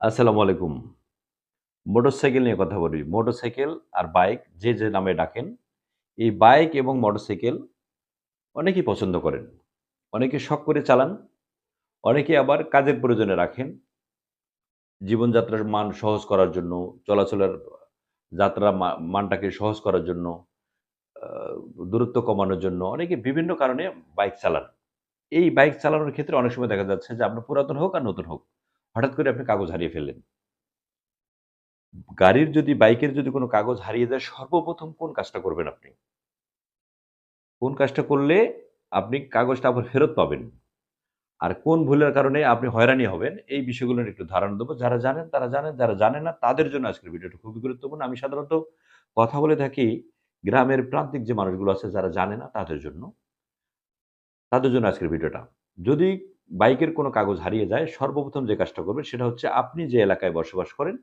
আসসালামু আলাইকুম। মোটরসাইকেল নিয়ে কথা বলি। মোটরসাইকেল আর বাইক যে যে নামে ডাকেন, এই বাইক এবং মোটরসাইকেল অনেকেই পছন্দ করেন, অনেকে শখ করে চালান, অনেকে আবার কাজের প্রয়োজনে রাখেন। জীবনযাত্রার মান সহজ করার জন্য, চলাচলের যাত্রা মানটাকে সহজ করার জন্য দূরত্ব কমানোর জন্য অনেকে বিভিন্ন কারণে বাইক চালান। এই বাইক চালানোর ক্ষেত্রে অনেক সময় দেখা যাচ্ছে যে আপনার পুরাতন হোক আর নতুন হোক হঠাৎ করে আপনি কাগজ হারিয়ে ফেললেন। গাড়ির যদি, বাইকের যদি কোনো কাগজ হারিয়ে যায়, সর্বপ্রথম কোন কাজটা করবেন আপনি? কোন কাজটা করলে আপনি কাগজটা আবার ফেরত পাবেন? আর কোন ভুলের কারণে আপনি হয়রানি হবেন, এই বিষয়গুলো একটু ধারণা দেবো। যারা জানেন, তারা জানেন, যারা জানেন না, তাদের জন্য আজকের ভিডিওটা খুবই গুরুত্বপূর্ণ। আমি সাধারণত কথা বলে থাকি গ্রামের প্রান্তিক যে মানুষগুলো আছে, যারা জানে না, তাদের জন্য। তাদের জন্য আজকের ভিডিওটা। যদি বাইকের কোনো কাগজ হারিয়ে যায়, সর্বপ্রথম যে কাজটা করবেন সেটা হচ্ছে আপনি যে এলাকায় বসবাস করেন,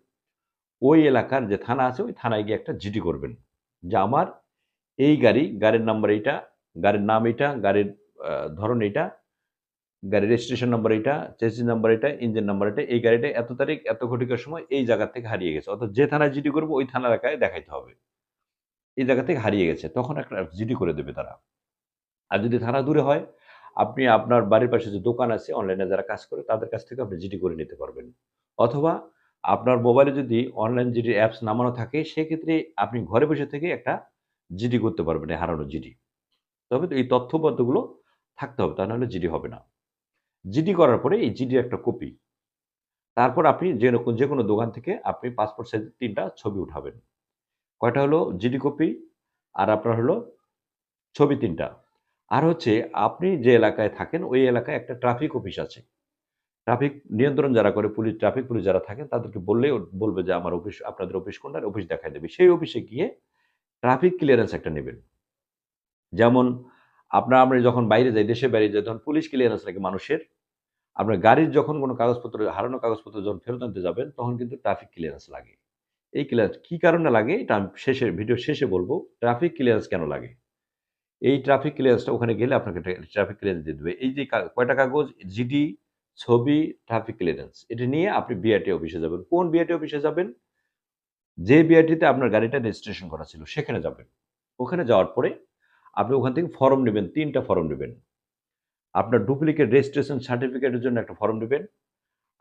ওই এলাকার যে থানা আছে, ওই থানায় গিয়ে একটা জিডি করবেন। যে আমার এই গাড়ি, গাড়ির নাম্বার এইটা, গাড়ির নাম এইটা, গাড়ির ধরন এইটা, গাড়ির রেজিস্ট্রেশন নাম্বার এইটা চেসিস নাম্বার এটা ইঞ্জিন নাম্বার এটা এই গাড়িটা এত তারিখ, এত ঘটিকার সময় এই জায়গা থেকে হারিয়ে গেছে। অর্থাৎ যে থানায় জিডি করব, ওই থানা এলাকায় দেখাইতে হবে। এই জায়গা থেকে হারিয়ে গেছে। তখন একটা জিডি করে দেবে তারা। আর যদি থানা দূরে হয় আপনি আপনার বাড়ির পাশে যে দোকান আছে অনলাইনে যারা কাজ করে, তাদের কাছ থেকে আপনি জিডি করে নিতে পারবেন। অথবা আপনার মোবাইলে যদি অনলাইন জিডি অ্যাপস নামানো থাকে, সেক্ষেত্রে আপনি ঘরে বসে থেকে একটা জিডি করতে পারবেন হারানো জিডি তবে এই তথ্যপত্রগুলো থাকতে হবে, তা নাহলে জিডি হবে না। জিডি করার পরে এই জিডির একটা কপি তারপর আপনি যে যে কোনো দোকান থেকে আপনি পাসপোর্ট সাইজের তিনটা ছবি উঠাবেন। কয়টা হলো জিডি কপি আর আপনার হলো ছবি তিনটা। আর হচ্ছে আপনি যে এলাকায় থাকেন, ওই এলাকায় একটা ট্রাফিক অফিস আছে। ট্রাফিক নিয়ন্ত্রণ যারা করে, পুলিশ ট্রাফিক পুলিশ যারা থাকেন, তাদেরকে বললেই বলবে যে আমার অফিস আপনাদের অফিস কোনটা অফিস দেখাই দেবে। সেই অফিসে গিয়ে ট্রাফিক ক্লিয়ারেন্স একটা নেবেন। যেমন আপনার, আমরা যখন বাইরে যাই দেশে বাইরে যাই, তখন পুলিশ ক্লিয়ারেন্স লাগে মানুষের। আপনার গাড়ির যখন কোনো কাগজপত্র, হারানো কাগজপত্র যখন ফেরত আনতে যাবেন, তখন কিন্তু ট্রাফিক ক্লিয়ারেন্স লাগে। এই ক্লিয়ারেন্স কী কারণে লাগে? এটা শেষে ভিডিও শেষে বলব ট্রাফিক ক্লিয়ারেন্স কেন লাগে? এই ট্রাফিক ক্লিয়ারেন্সটা ওখানে গেলে আপনাকে ট্রাফিক ক্লিয়ারেন্স দিয়ে দেবে। এই যে কয়টা কাগজ? জিডি ছবি ট্রাফিক ক্লিয়ারেন্স এটা নিয়ে আপনি বিআরটি অফিসে যাবেন। কোন বিআরটি অফিসে যাবেন? যে বিআরটিতে আপনার গাড়িটা রেজিস্ট্রেশন করা ছিল, সেখানে যাবেন। ওখানে যাওয়ার পরে আপনি ওখান থেকে ফর্ম নেবেন, তিনটা ফর্ম নেবেন। আপনার ডুপ্লিকেট রেজিস্ট্রেশন সার্টিফিকেটের জন্য একটা ফর্ম নেবেন।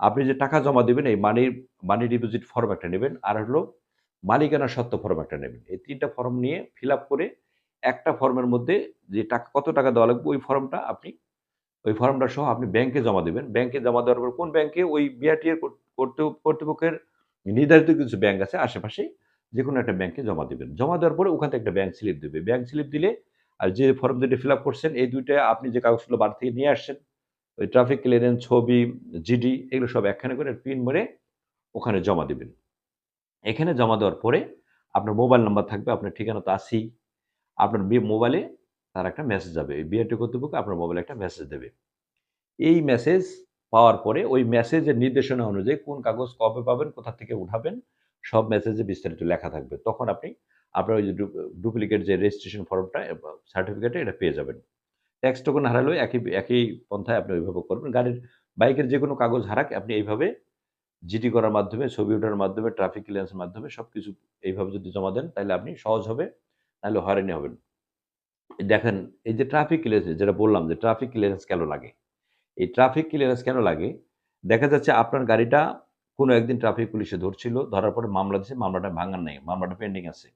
আপনি যে টাকা জমা দেবেন, এই মানি মানি ডিপোজিট ফর্ম একটা নেবেন। আর হলো মালিকানা সত্ত্ব ফর্ম একটা নেবেন। এই তিনটা ফর্ম নিয়ে ফিল আপ করে একটা ফর্মের মধ্যে যে টাকা, কত টাকা দেওয়া লাগবে, ওই ফর্মটা আপনি, ওই ফর্মটা সহ আপনি ব্যাংকে জমা দেবেন। ব্যাংকে জমা দেওয়ার পর কোন ব্যাংকে ওই বিআরটি এর কর্তৃপক্ষের নির্ধারিত কিছু ব্যাংক আছে, আশেপাশে যে কোনো একটা ব্যাংকে জমা দেবেন। জমা দেওয়ার পরে ওখান থেকে একটা ব্যাংক স্লিপ দেবে। ব্যাংক স্লিপ দিলে আর যে ফর্ম দুটি ফিল আপ করছেন, এই দুইটা আপনি যে কাগজগুলো বাড়ি থেকে নিয়ে আসছেন, ওই ট্রাফিক ক্লিয়ারেন্স ছবি জিডি এগুলো সব একখানে করে পিন মেরে ওখানে জমা দেবেন। এখানে জমা দেওয়ার পরে আপনার মোবাইল নাম্বার থাকবে, আপনার ঠিকানা তো আসি আপনার মোবাইলে তার একটা মেসেজ যাবে। বিআরটি কর্তৃপক্ষ আপনার মোবাইলে একটা মেসেজ দেবে। এই মেসেজ পাওয়ার পরে ওই মেসেজের নির্দেশনা অনুযায়ী কোন কাগজ কবে পাবেন, কোথা থেকে উঠাবেন, সব মেসেজে বিস্তারিত লেখা থাকবে। তখন আপনি, আপনার ওই যে ডুপ্লিকেট যে রেজিস্ট্রেশন ফর্মটা সার্টিফিকেটে এটা পেয়ে যাবেন। ট্যাক্স টোকন হারালেও একই একই পন্থায় আপনি ওইভাবে করবেন। গাড়ির, বাইকের যে কোনো কাগজ হারাক, আপনি এইভাবে জিডি করার মাধ্যমে, ছবি ওঠার মাধ্যমে ট্রাফিক ক্লিয়ারেন্সের মাধ্যমে সব কিছু এইভাবে যদি জমা দেন, তাহলে আপনি সহজ হবে। তাহলে হয়রানি হবেন। দেখেন, এই যে ট্রাফিক ক্লিয়ারেন্স যেটা বললাম যে ট্রাফিক ক্লিয়ারেন্স কেন লাগে? এই ট্রাফিক ক্লিয়ারেন্স কেন লাগে? দেখা যাচ্ছে আপনার গাড়িটা কোনো একদিন ট্রাফিক পুলিশে ধরছিল, ধরার পরে মামলা দিচ্ছে মামলাটা ভাঙার নেই, মামলাটা পেন্ডিং আছে।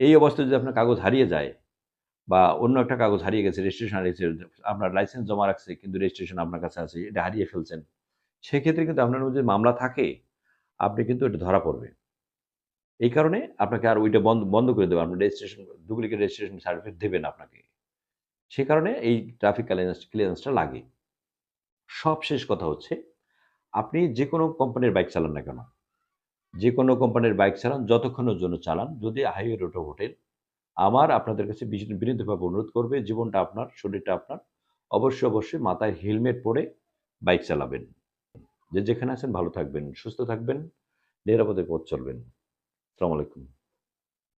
এই অবস্থায় যদি আপনার কাগজ হারিয়ে যায় বা অন্য একটা কাগজ হারিয়ে গেছে রেজিস্ট্রেশন হারিয়েছে আপনার লাইসেন্স জমা রাখছে, কিন্তু রেজিস্ট্রেশন আপনার কাছে আছে, এটা হারিয়ে ফেলছেন, সেক্ষেত্রে কিন্তু আপনার যদি মামলা থাকে, আপনি কিন্তু এটা ধরা পড়বে। এই কারণে আপনাকে আর ওইটা বন্ধ বন্ধ করে দেবে আপনার রেজিস্ট্রেশন ডুপ্লিকেট রেজিস্ট্রেশন সার্টিফিকেট দেবেন আপনাকে। সে কারণে এই ট্রাফিক ক্লিয়ারেন্স ক্লিয়ারেন্সটা লাগে। সবশেষ কথা হচ্ছে, আপনি যে কোনো কোম্পানির বাইক চালান না কেন যে কোনো কোম্পানির বাইক চালান, যতক্ষণের জন্য চালান, যদি হাইওয়ে রোডে ওঠেন, আমার আপনাদের কাছে বিনীতভাবে অনুরোধ করবে, জীবনটা আপনার, শরীরটা আপনার, অবশ্যই অবশ্যই মাথায় হেলমেট পরে বাইক চালাবেন। যে যেখানে আছেন ভালো থাকবেন, সুস্থ থাকবেন, নিরাপদে পথ চলবেন। আসসালামু আলাইকুম